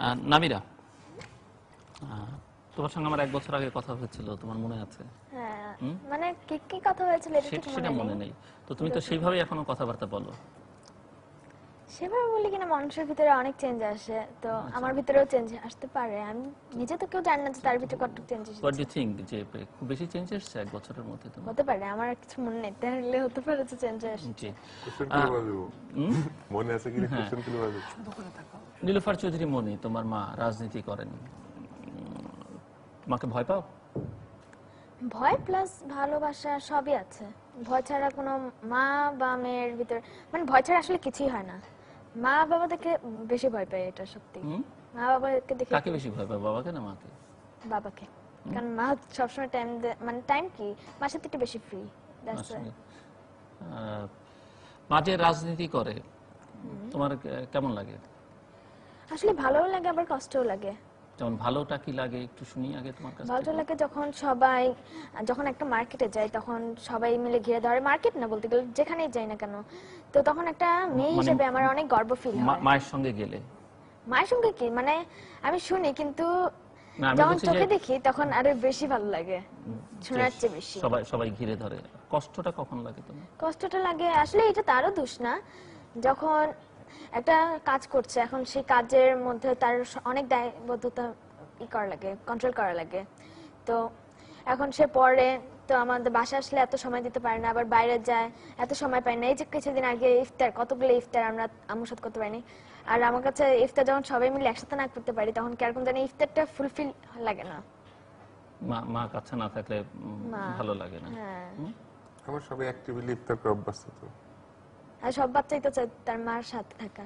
আহ, নামিরা তোমার সঙ্গে আমার এক বছর আগে কথা হয়েছিল তোমার মনে আছে? হ্যাঁ মানে কি কি কথা হয়েছিল সেটা মনে নেই। তো তুমি তো সেইভাবেই এখনও কথাবার্তা বলো। সেভাবে বলি কিনা মানুষের ভিতরে অনেক চেঞ্জ আসে। তো আমার ভিতরেও চেঞ্জ আসতে পারে। আমি নিজে তো কেউ জানি না যে তার ভিতরে কতটুকু চেঞ্জ হোয়াট ডু থিঙ্ক যে খুব বেশি চেঞ্জ এসেছে এক বছরের মধ্যে তোমার? হতে পারে আমার কিছু মনে নেই। তাহলে হতে পারে যে চেঞ্জ আসে জি। মনে আছে কিনা কোশ্চেন কীভাবে দেবো নীলুফার চৌধুরী মনি তোমার মা রাজনীতি করেন। তোমাকে ভয় পাও? ভয় প্লাস ভালোবাসা সবই আছে। ভয় ছাড়া কোনো মা বা মেয়ের ভিতরে মানে ভয় ছাড়া আসলে কিছুই হয় না। মা বাবা দেখে বেশি ভয় পাই এটা সত্যি। মা বাবাকে দেখে কাকে বেশি ভয় পাও বাবাকে না মাকে? বাবাকে। কারণ মা সবসময় টাইম মানে টাইম কি? মার সাথে একটু বেশি ফ্রি মা যে রাজনীতি করে তোমার কেমন লাগে? আসলে ভালোও লাগে আবার কষ্টও লাগে। যেমন ভালোটা কি লাগে একটু শুনি আগে তোমার কাছে ভালো লাগে যখন সবাই যখন একটা মার্কেটে যাই তখন সবাই মিলে ঘিরে ধরে মার্কেট না বলতে গেলে যেখানেই যাই না কেন তো তখন একটা মেয়ে মানে হিসেবে আমার অনেক গর্ব ফিল হয়। মায়ের সঙ্গে গেলে? মায়ের সঙ্গে কি? মানে আমি শুনি কিন্তু যখন চোখে দেখি তখন আরও বেশি ভালো লাগে শোনার চেয়ে বেশি। সবাই সবাই ঘিরে ধরে। কষ্টটা কখন লাগে তোমার? কষ্টটা লাগে আসলে এটা তারও দোষ না যখন একটা কাজ করছে। এখন সেই কাজের মধ্যে তার অনেক দায়বদ্ধতা ই করা লাগে কন্ট্রোল করা লাগে। তো এখন সে পড়ে তো আমাদের বাসা আসলে এত সময় দিতে পারে না আবার বাইরে যায় এত সময় পায় না। এই যে কিছুদিন আগে ইফতার কতগুলো ইফতার আমরা আমার সাথে করতে পারিনি। আর আমার কাছে ইফতার যখন সবাই মিলে একসাথে না করতে পারি তখন কীরকম জানি ইফতারটা ফুলফিল লাগে না। মা মা কাছে না থাকলে মা। ভালো লাগে না। হ্যাঁ। আমার সবাই অ্যাক্টিভলি ইফতার করে অভ্যস্ত তো। আর সব বাচ্চাই তো চায় তার মার সাথে থাকা।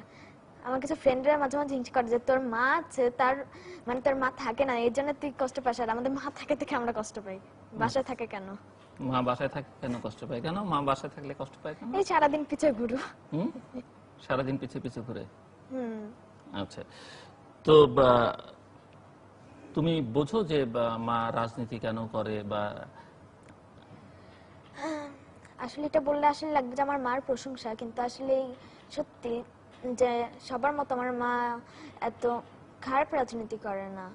আমার কিছু ফ্রেন্ডরা মাঝে মাঝে হিংসা করে যে তোর মা আছে তার মানে তোর মা থাকে না এর জন্য তুই কষ্ট পাস। আর আমাদের মা থাকে থেকে আমরা কষ্ট পাই। বাসায় থাকে কেন? মা বাসায় থাকে কেন কষ্ট পায়? কেন? মা বাসায় থাকলে কষ্ট পায় কেন? এই সারাদিন পিছিয়ে ঘুরো? সারাদিন পিছে পিছে ঘুরে? হুম। আচ্ছা। তো তুমি বোঝো যে বা, মা রাজনীতি কেন করে বা আসলে এটা বললে আসলে লাগবে যে আমার মার প্রশংসা কিন্তু আসলে সত্যি যে সবার মতো আমার মা এত খারাপ রাজনীতি করে না।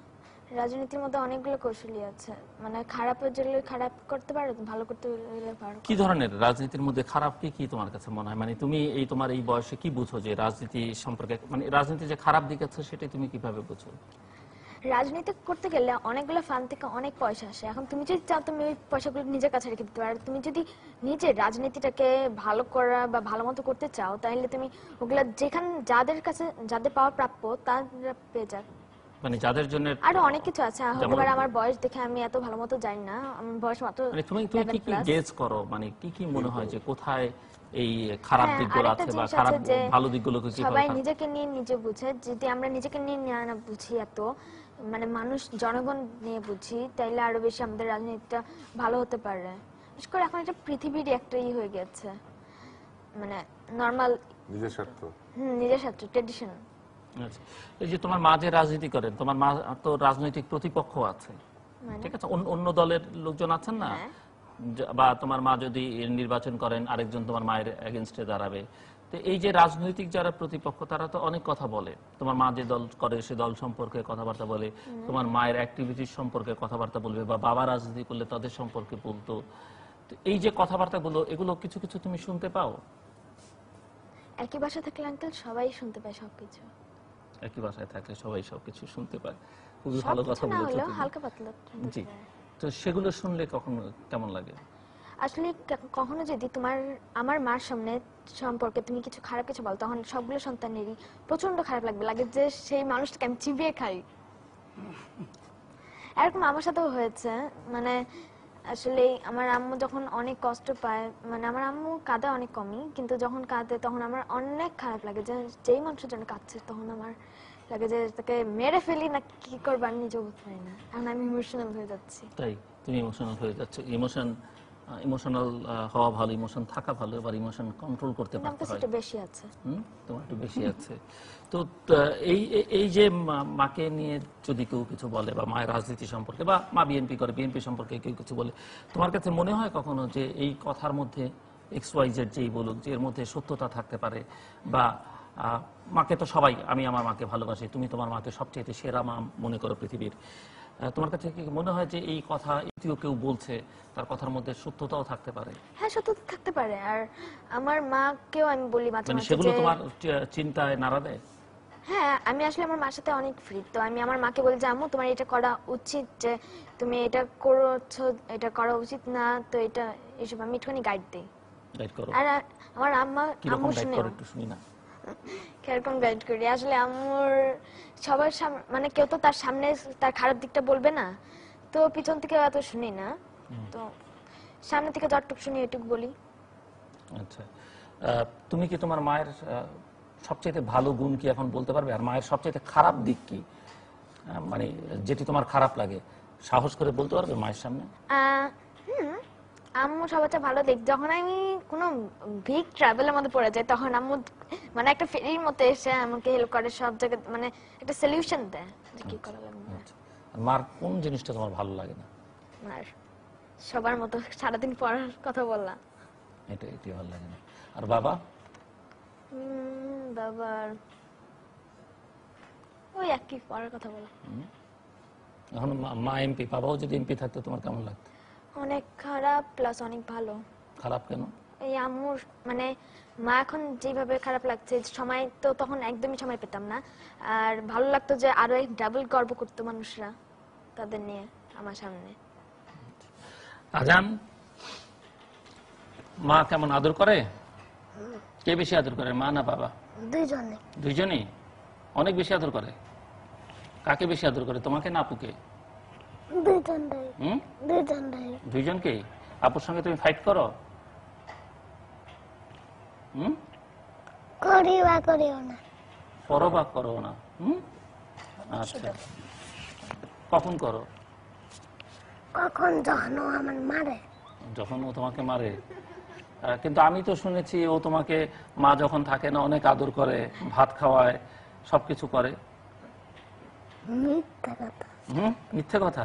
রাজনীতির মধ্যে অনেকগুলো কৌশলী আছে। মানে খারাপের জন্য খারাপ করতে পারো ভালো করতে পারো কি ধরনের রাজনীতির মধ্যে খারাপ কি কি তোমার কাছে মনে হয়? মানে তুমি এই তোমার এই বয়সে কি বুঝো যে রাজনীতি সম্পর্কে মানে রাজনীতি যে খারাপ দিক আছে সেটা তুমি কীভাবে বুঝো? রাজনীতি করতে গেলে অনেকগুলো ফান্ড থেকে অনেক পয়সা আসে। এখন তুমি যদি চাও, তুমি ওই পয়সাগুলো নিজের কাছে রেখে দিতে পারো। তুমি যদি নিজে রাজনীতিটাকে ভালো করা বা ভালো মতো করতে চাও, তাহলে তুমি ওগুলা যেখানে যাদের কাছে যাদের পাওয়া প্রাপ্য, তারা পেয়ে যাক মানে যাদের জন্য আরও অনেক কিছু আছে হতে পারে আমার বয়স দেখে আমি এত ভালো মতো জানি না আমার বয়স মাত্র মানে তুমি তুমি কি কি গেজ করো? মানে কি কি মনে হয় যে কোথায় এই খারাপ হ্যাঁ, দিকগুলো আছে বা খারাপ ভালো দিকগুলোকে কি সবাই নিজেকে নিয়ে নিজে বুঝে যদি আমরা নিজেকে নিয়ে না বুঝি এত মানে মানুষ জনগণ নিয়ে বুঝি তাইলে আরও বেশি আমাদের রাজনীতিটা ভালো হতে পারে। বিশেষ করে এখন একটা পৃথিবীর একটা ই হয়ে গেছে মানে নর্মাল নিজের স্বার্থ। নিজের সাথে ট্রেডিশন আচ্ছা। এই যে তোমার মা যে রাজনীতি করেন তোমার মা তো রাজনৈতিক প্রতিপক্ষ আছে। মানে? ঠিক আছে অন্য- দলের লোকজন আছেন না? হ্যাঁ। বা তোমার মা যদি নির্বাচন করেন আরেকজন তোমার মায়ের এগেনস্টে দাঁড়াবে। তো এই যে রাজনৈতিক যারা প্রতিপক্ষ তারা তো অনেক কথা বলে। তোমার মা যে দল করে সে দল সম্পর্কে কথাবার্তা বলে। তোমার মায়ের অ্যাক্টিভিটির সম্পর্কে কথাবার্তা বলবে বা বাবা রাজনীতি করলে তাদের সম্পর্কে বলতো। তো এই যে কথাবার্তাগুলো এগুলো কিছু কিছু তুমি শুনতে পাও? একই বাসা থাকলে আঙ্কেল সবাই শুনতে পায় সবকিছু। একই বাসায় থাকলে সবাই সবকিছু শুনতে পায়। খুবই ভালো কথা বলেছ হালকা পাতলা জি। তো সেগুলো শুনলে কখন কেমন লাগে? আসলে কখনো যদি তোমার আমার মার সামনে সম্পর্কে তুমি কিছু খারাপ কিছু বল তখন সবগুলো সন্তানেরই প্রচণ্ড খারাপ লাগবে। লাগে যে সেই মানুষটাকে আমি চিবিয়ে খাই। এরকম আমার সাথেও হয়েছে। মানে আসলে আমার আম্মু যখন অনেক কষ্ট পায় মানে আমার আম্মু কাঁদে অনেক কমই, কিন্তু যখন কাঁদে তখন আমার অনেক খারাপ লাগে। যে যেই মানুষের জন্য কাঁদছে তখন আমার লাগে যে তাকে মেরে ফেলি না কি করব আমি নিজেও বুঝতে পারি না। এখন আমি ইমোশনাল হয়ে যাচ্ছি। তাই? তুমি ইমোশনাল হয়ে যাচ্ছ। ইমোশন ইমোশনাল হওয়া ভালো ইমোশন থাকা ভালো এবার ইমোশন কন্ট্রোল করতে পারতে হয়। বেশি আছে। তোমার একটু বেশি আছে। তো এই এই- যে মাকে নিয়ে যদি কেউ কিছু বলে বা মায়ের রাজনীতি সম্পর্কে বা মা বিএনপি করে বিএনপি সম্পর্কে কেউ কিছু বলে তোমার কাছে মনে হয় কখনো যে এই কথার মধ্যে এক্স ওয়াই জেড যেই বলুক যে এর মধ্যে সত্যতা থাকতে পারে? বা মাকে তো সবাই আমি আমার মাকে ভালোবাসি তুমি তোমার মাকে সবচেয়ে সেরা মা মনে করো পৃথিবীর। তোমার কাছে কি মনে হয় যে এই কথা ইতিও কেউ বলছে? তার কথার মধ্যে সত্যতাও থাকতে পারে। হ্যাঁ সত্যতা থাকতে পারে। আর আমার মাকেও আমি বলি মাঝে মানে মাঝে সেগুলো তোমার চিন্তায় নাড়া দেয়? হ্যাঁ আমি আসলে আমার মার সাথে অনেক ফ্রি তো আমি আমার মাকে বলি যে আম্মু তোমার এটা করা উচিত যে তুমি এটা করছ এটা করা উচিত না তো এটা এসব আমি একটুখানি গাইড দিই। গাইড করো। আর আমার আম্মা আম্মু শুনে একটু শুনি না। কীরকম গাইড করি। আসলে আম্মুর সবার সামনে মানে কেউ তো তার সামনে তার খারাপ দিকটা বলবে না। তো পিছন থেকে এত শুনি না। তো সামনে থেকে যতটুক শুনি এটুকু বলি। আচ্ছা। তুমি কি তোমার মায়ের সবচেয়ে ভালো গুণ কি এখন বলতে পারবে? আর মায়ের সবচেয়ে খারাপ দিক কি? মানে যেটি তোমার খারাপ লাগে সাহস করে বলতে পারবে মায়ের সামনে? আম্মু সবচেয়ে ভালো দিক যখন আমি কোনো বিগ ট্রাভেলের মধ্যে পড়ে যাই তখন আম্মু মানে একটা ফেরির মতো এসে আমাকে হেল্প করে সব জায়গায় মানে একটা সলিউশন দেয় যে কি করা লাগবে আচ্ছা। মার কোন জিনিসটা তোমার ভালো লাগে না? আর সবার মতো সারাদিন পড়ার কথা বললাম। এটা এটি ভালো লাগে না? আর বাবা? বাবার ওই একই পড়ার কথা বলা এখন মা- মা এমপি বাবাও যদি এমপি থাকতো তোমার কেমন লাগতো? অনেক খারাপ প্লাস অনেক ভালো। খারাপ কেন? এই আম্মুর মানে মা এখন যেভাবে খারাপ লাগছে সময় তো তখন একদমই সময় পেতাম না। আর ভালো লাগতো যে আরও এক ডাবল গর্ব করতো মানুষরা তাদের নিয়ে আমার সামনে। আজান? মা কেমন আদর করে? কে বেশি আদর করে মা না বাবা? দুইজনে। দুইজনই? অনেক বেশি আদর করে। কাকে বেশি আদর করে তোমাকে না আপুকে? দুইজন আপুর সঙ্গে তুমি ফাইট করো? হুম? বা করিও না। করো বা করো না। হুম? আচ্ছা। কখন করো? কখন যখন ও আমার মারে। যখন ও তোমাকে মারে। কিন্তু আমি তো শুনেছি ও তোমাকে মা যখন থাকে না অনেক আদর করে ভাত খাওয়ায় সবকিছু করে। হুম? মিথ্যে কথা।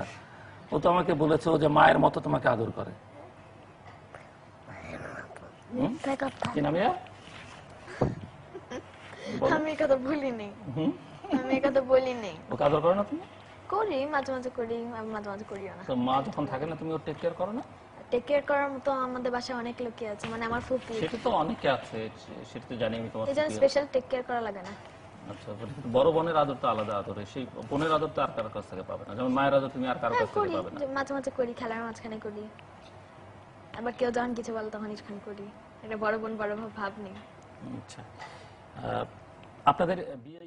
ও তো আমাকে বলেছে যে মায়ের মতো তোমাকে আদর করে। কি নামিয়া আমি কথা বলিনি আমি কথা বলিনি। ওকে আদর করো না তুমি? করি মাঝে মাঝে করি মাঝে মাঝে করিও না। তো মা যখন থাকে না তুমি ওর টেক কেয়ার করো না? টেক কেয়ার করার মতো আমাদের বাসায় অনেক লোকই আছে মানে আমার ফুপি। সেটা তো অনেকে আছে সেটা তো জানি আমি তোমার এই জন্য স্পেশাল টেক কেয়ার করা লাগে না। আচ্ছা বড় বোনের আদর তো আলাদা আদর সেই বোনের আদর তো আর কারোর কাছ থেকে পাবে না। যেমন মায়ের আদর তুমি আর কারোর হ্যাঁ কাছ থেকে পাবে না। মাঝে মাঝে করি খেলার মাঝখানে করি। আবার কেউ যখন কিছু বলে তখন ইসখান করি। এটা বড় বোন বড় ভাব ভাব নেই। আচ্ছা। আপনাদের বিয়ে